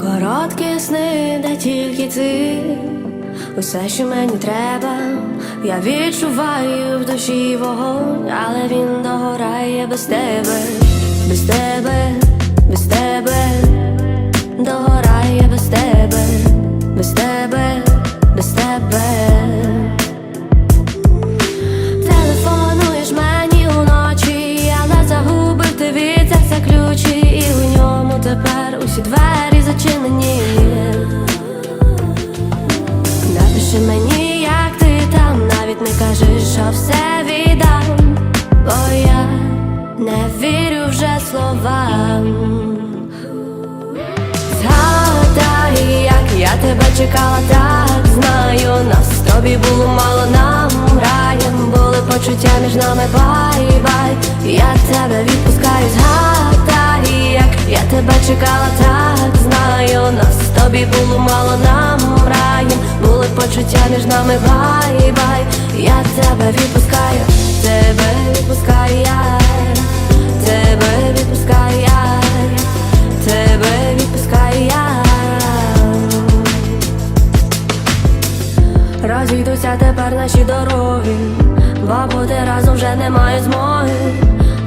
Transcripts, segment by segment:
Короткі сни, де тільки ти, усе, що мені треба, я відчуваю в душі вогонь, але він догорає без тебе, без тебе, без тебе, догорає без тебе, без тебе, без тебе. Телефонуєш мені уночі, але загубив ти тепер усі двері зачинені. Напиши мені, як ти там, навіть не кажи, що все віддам, бо я не вірю вже словам. Згадай, як я тебе чекала, так знаю, нас з тобі було мало нам раєм були почуття між нами бай-бай Я тебе відпускаю, згадай, тобі нам раєм були почуття між нами бай-бай Я тебе відпускаю, тебе відпускаю я, тебе відпускаю я, тебе відпускаю я. Розійдуться тепер наші дороги, бо бути разом вже немає змоги.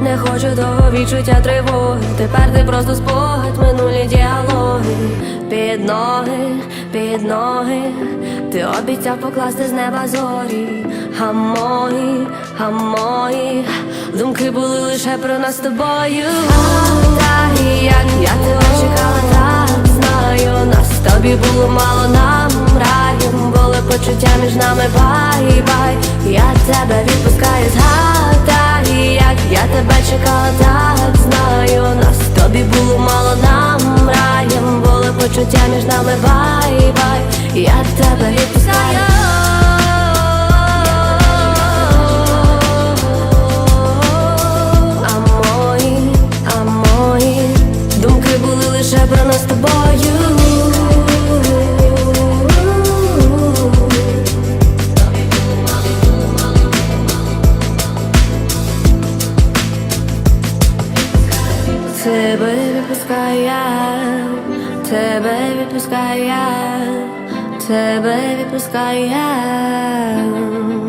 Не хочу того відчуття тривоги. Тепер ти просто спогад, минулі діалоги. Під ноги, під ноги, ти обіцяв покласти з неба зорі. А мої, а мої думки були лише про нас з тобою. Так, як я тебе чекала, так знаю, нас з тобі було мало нам раєм були почуття між нами. Бай-бай Я тебе відпускаю, згадай, як я тебе чекала, так між бай-бай Я тебе відпускаю А мої, а мої думки були лише про нас з тобою. Тебе відпускаю я, тебе відпускаю я, тебе відпускаю я.